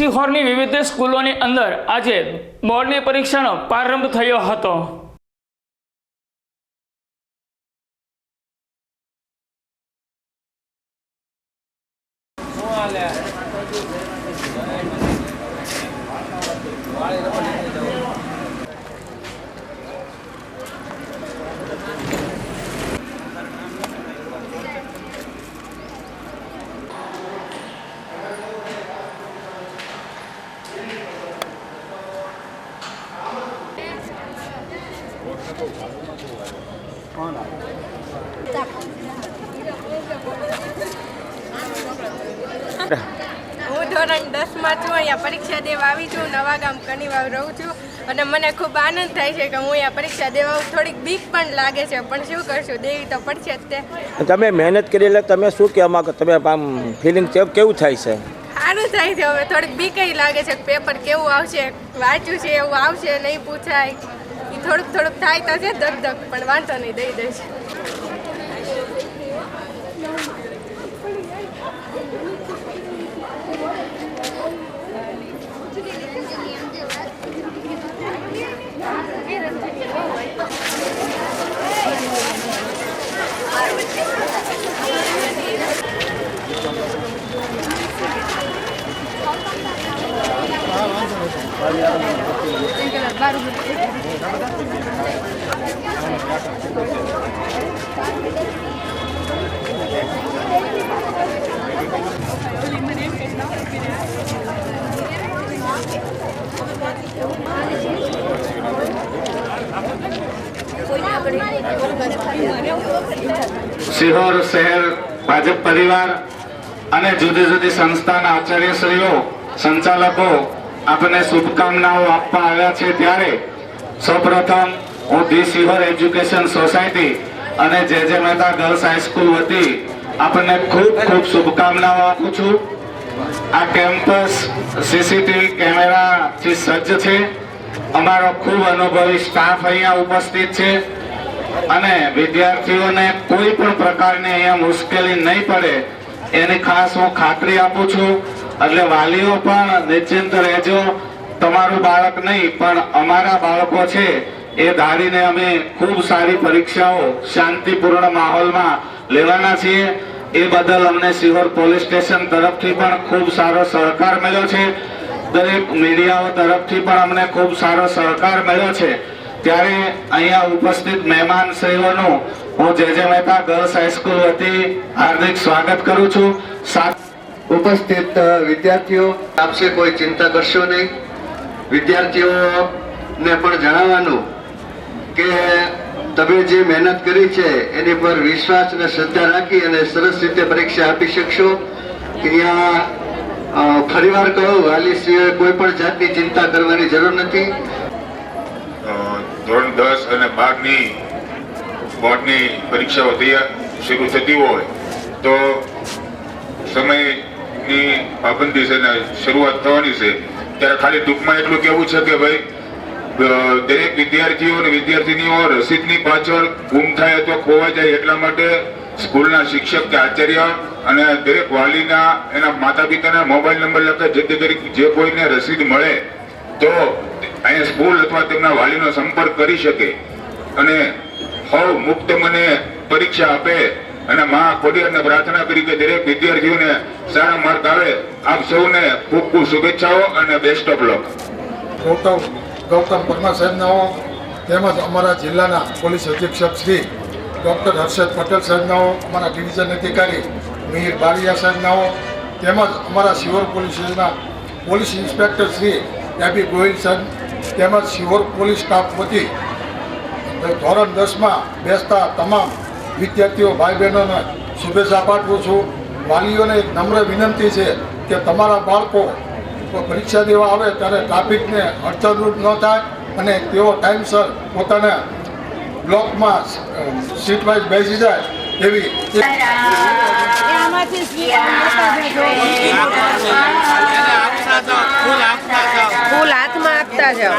સિહોરની વિવિધ સ્કૂલોની અંદર આજે બોર્ડની પરીક્ષાનો પ્રારંભ થયો હતો. હું ધોરણ દસમાં છું, અહીંયા પરીક્ષા દેવા આવી છું, નવા ગામ કનીવાવ રહું છું અને મને ખૂબ આનંદ થાય છે કે હું અહીંયા પરીક્ષા દેવા થોડીક બીક પણ લાગે છે, પણ શું કરશું? દેવી તો પડશે જ તે. તમે મહેનત કરી એટલે તમે શું કહેવા માંગો? તમે આમ ફિલિંગ કેવું થાય છે? સારું થાય છે હવે. થોડીક બીકઈ લાગે છે પેપર કેવું આવશે, વાંચ્યું છે એવું આવશે, નહીં પૂછાય. એ થોડુંક થોડુંક થાય તો છે ધક ધક, પણ વાંધો નહીં, દઈ દઈશ. સિહોર શહેર ભાજપ પરિવાર અને જુદી જુદી સંસ્થાના આચાર્યશ્રીઓ સંચાલકો આપને શુભકામનાઓ આપવા આવ્યા છે ત્યારે સૌપ્રથમ હું ધી સિવર એજ્યુકેશન સોસાયટી અને જે જે મહેતા ગર્લ્સ હાઈસ્કૂલ વતી આપને ખૂબ ખૂબ શુભકામનાઓ આપું છું. આ કેમ્પસ સીસીટીવી કેમેરાથી સજ્જ છે. અમારો ખૂબ અનુભવી સ્ટાફ અહીંયા ઉપસ્થિત છે. અને વિદ્યાર્થીઓને કોઈ પણ પ્રકારની અહીંયા મુશ્કેલી નહીં પડે. એની ખાસ હું ખાતરી આપું છું. એટલે વાલીઓ પણ નિશ્ચિંત રહેજો. તમારું બાળક નહીં, પણ અમારા બાળકો છે, એ ધારીને અમે ખૂબ સારી પરીક્ષાઓ શાંતિપૂર્ણ માહોલમાં લેવાના છીએ. એ બદલ અમને સિહોર પોલીસ સ્ટેશન તરફથી પણ ખૂબ સારો સહકાર મળ્યો છે. દરેક મીડિયાઓ તરફથી પણ અમને ખૂબ સારો સહકાર મળ્યો છે. ત્યારે અહીંયા ઉપસ્થિત મહેમાન શ્રીઓનું હું જે જે મહેતા ગર્લ્સ હાઈસ્કૂલ વતી હાર્દિક સ્વાગત કરું છું. સાથ ઉપસ્થિત વિદ્યાર્થીઓ આપશે કોઈ ચિંતા કરશો નહીં. વિદ્યાર્થીઓને પણ જણાવવાનું કે તમે જે મહેનત કરી છે, એની પર વિશ્વાસ અને શ્રદ્ધા રાખી અને સરસ રીતે પરીક્ષા આપી શકશો. અહીંયા કહું વાલીશ્રીઓએ કોઈ પણ જાતની ચિંતા કરવાની જરૂર નથી. ધોરણ દસ અને બારની, બોર્ડની પરીક્ષાઓ તૈયાર, શરૂ થતી હોય તો સમયની પાબંદી છે ને શરૂઆત થવાની છે. ત્યારે ખાલી ટૂંકમાં એટલું કહેવું છે કે ભાઈ દરેક વિદ્યાર્થીઓ અને વિદ્યાર્થીનીઓ રસીદની પાછળ ગુમ થાય અથવા ખોવાઈ જાય એટલા માટે સ્કૂલના શિક્ષક કે આચાર્ય અને દરેક વાલીના એના માતા પિતાના મોબાઈલ નંબર લખે, જેથી કરી જે કોઈને રસીદ મળે, તો અહીંયા સ્કૂલ અથવા તેમના વાલીનો સંપર્ક કરી શકે અને હવ મુક્ત મને પરીક્ષા આપે. અને મા ખોડિયારને પ્રાર્થના કરી કે દરેક વિદ્યાર્થીઓને સારા માર્ક આવે. આપ સૌને ખૂબ ખૂબ શુભેચ્છાઓ અને best of luck Gautam Gautam Parmar સાહેબનાઓ તેમજ અમારા જિલ્લાના પોલીસ અધિક્ષક શ્રી ડૉક્ટર હર્ષદ પટેલ સાહેબનાઓ અમારા ડિવિઝન અધિકારી મિહિર બારિયા સાહેબનાઓ તેમજ અમારા શિવર પોલીસ સ્ટેશનના પોલીસ ઇન્સ્પેક્ટર શ્રી ડાબી ગોહિલ સાહેબ, તેમજ શિવર પોલીસ સ્ટાફ વતી ધોરણ દસમાં બેસતા તમામ વિદ્યાર્થીઓ ભાઈ બહેનોને શુભેચ્છા પાઠવું છું. વાલીઓને એક નમ્ર વિનંતી છે કે તમારા બાળકો કોઈ પરીક્ષા દેવા આવે ત્યારે ટ્રાફિકને અડચણરૂપ ન થાય અને તેઓ ટાઈમસર પોતાના બ્લોકમાં સીટ વાઇઝ બેસી જાય એવી ફૂલ હાથમાં આપતા જાઓ.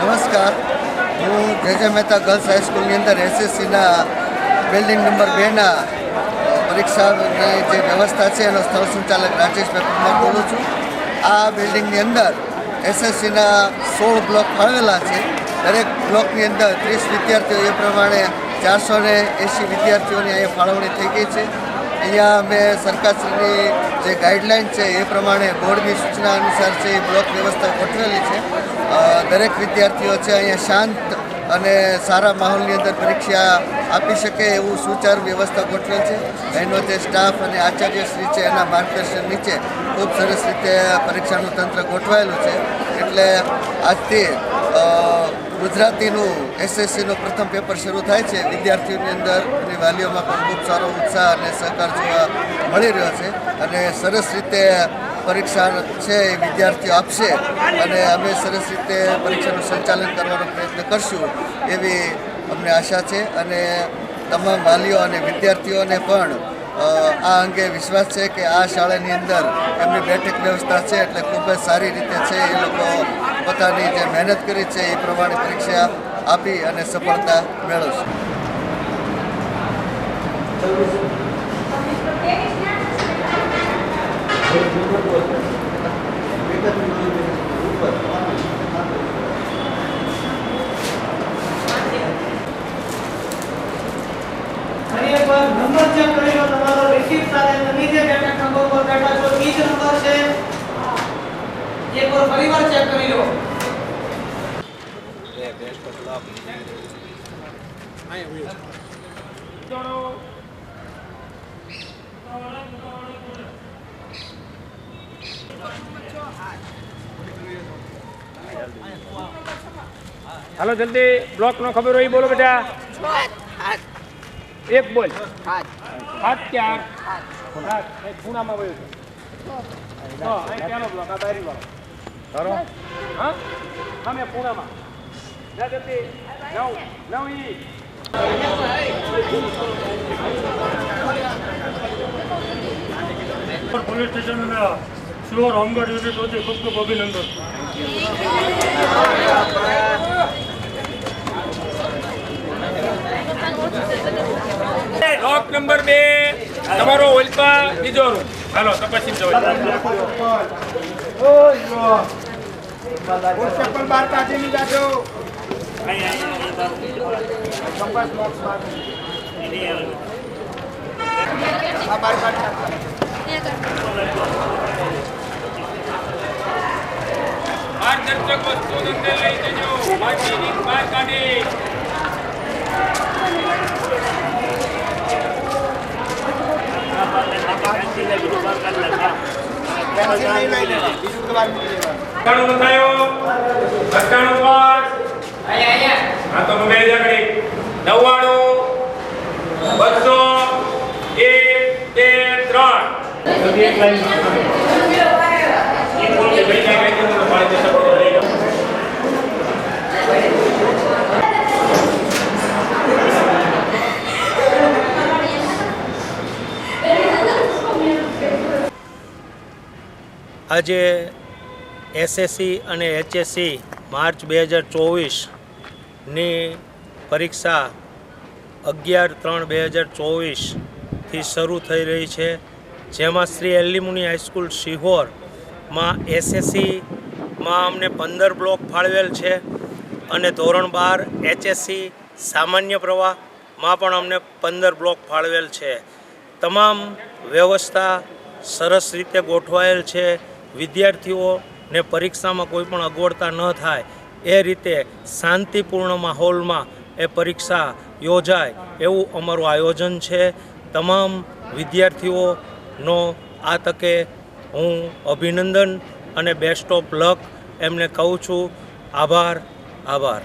નમસ્કાર. હું જે જે મહેતા ગર્લ્સ હાઈસ્કૂલની અંદર એસએસસીના બિલ્ડિંગ નંબર બેના પરીક્ષાની જે વ્યવસ્થા છે એનો સ્થળ સંચાલક રાજેશ પેપરમાં બોલું છું. આ બિલ્ડિંગની અંદર એસએસસીના સોળ બ્લોક ફાળવેલા છે. દરેક બ્લોકની અંદર ત્રીસ વિદ્યાર્થીઓ એ પ્રમાણે ચારસો ને એંસી વિદ્યાર્થીઓની અહીંયા ફાળવણી થઈ ગઈ છે. અહીંયા અમે સરકારશ્રીની જે ગાઈડલાઈન છે એ પ્રમાણે બોર્ડની સૂચના અનુસાર છે એ બ્લોક વ્યવસ્થા ગોઠવેલી છે. દરેક વિદ્યાર્થીઓ છે અહીંયા શાંત અને સારા માહોલની અંદર પરીક્ષા આપી શકે એવું સુચારુ વ્યવસ્થા ગોઠવેલ છે. એનો જે સ્ટાફ અને આચાર્યશ્રી છે એના માર્ગદર્શન નીચે ખૂબ સરસ રીતે પરીક્ષાનું તંત્ર ગોઠવાયેલું છે. એટલે આજથી ગુજરાતીનું એસએસસીનું પ્રથમ પેપર શરૂ થાય છે. વિદ્યાર્થીઓની અંદર અને વાલીઓમાં પણ ખૂબ સારો ઉત્સાહ અને સહકાર જોવા મળી રહ્યો છે. અને સરસ રીતે પરીક્ષા છે એ વિદ્યાર્થીઓ આપશે. અને અમે સરસ રીતે પરીક્ષાનું સંચાલન કરવાનો પ્રયત્ન કરશું એવી અમને આશા છે. અને તમામ વાલીઓ અને વિદ્યાર્થીઓને પણ આ અંગે વિશ્વાસ છે કે આ શાળાની અંદર એમની બેઠક વ્યવસ્થા છે એટલે ખૂબ જ સારી રીતે છે એ લોકો પોતાની જે મહેનત કરી છે એ પ્રમાણે પરીક્ષા આપી અને સફળતા મેળવશે. અને એકવાર નંબર ચેક કરી લો તમારો રિસીપ્ટ સાથે તમે જે બેઠક નંબર પર બેઠા છો એ જ નંબર છે એકવાર ફરીવાર ચેક કરી લો હાલો જલ્દી બ્લોક નો ખબર હોય બોલો બેટા. એક બોલ. હાથ. ક્યાં? ખૂણામાં વયો છે ક્યાંનો બ્લોક? આ બારી વાળો ખરો હા સામે પૂણામાં જલ્દી. નવ નવ ઈ પોલીસ સ્ટેશનના સુવર હોમગાર્ડ યુનિટ વચ્ચે ખૂબ ખૂબ અભિનંદન બ્લોક નંબર બે. તમારો ઓલપા બીજો રૂમ હાલો તપાસી જવા માર્ગદર્શક વસ્તુ અંદર લઈ જજો માટીની બહાર કાઢી અઠ્ઠાણું પાસ હા તો મેં જાણી નવ્વાણું, બસો, એક, બે, ત્રણ. આજે એસએસસી અને એચએસસી માર્ચ બે હજાર ચોવીસની પરીક્ષા અગિયાર ત્રણ બે હજાર ચોવીસથી શરૂ થઈ રહી છે, જેમાં શ્રી એલિમુની હાઈસ્કૂલ શિહોરમાં એસએસસીમાં અમને પંદર બ્લોક ફાળવેલ છે અને ધોરણ બાર એચએસસી સામાન્ય પ્રવાહમાં પણ અમને પંદર બ્લોક ફાળવેલ છે. તમામ વ્યવસ્થા સરસ રીતે ગોઠવાયેલ છે. વિદ્યાર્થીઓને પરીક્ષામાં કોઈ પણ અગવડતા ન થાય. એ રીતે શાંતિપૂર્ણ માહોલમાં એ પરીક્ષા યોજાય એવું અમારું આયોજન છે. તમામ વિદ્યાર્થીઓનો આ તકે હું અભિનંદન અને બેસ્ટ ઓફ લક એમને કહું છું. આભાર આભાર.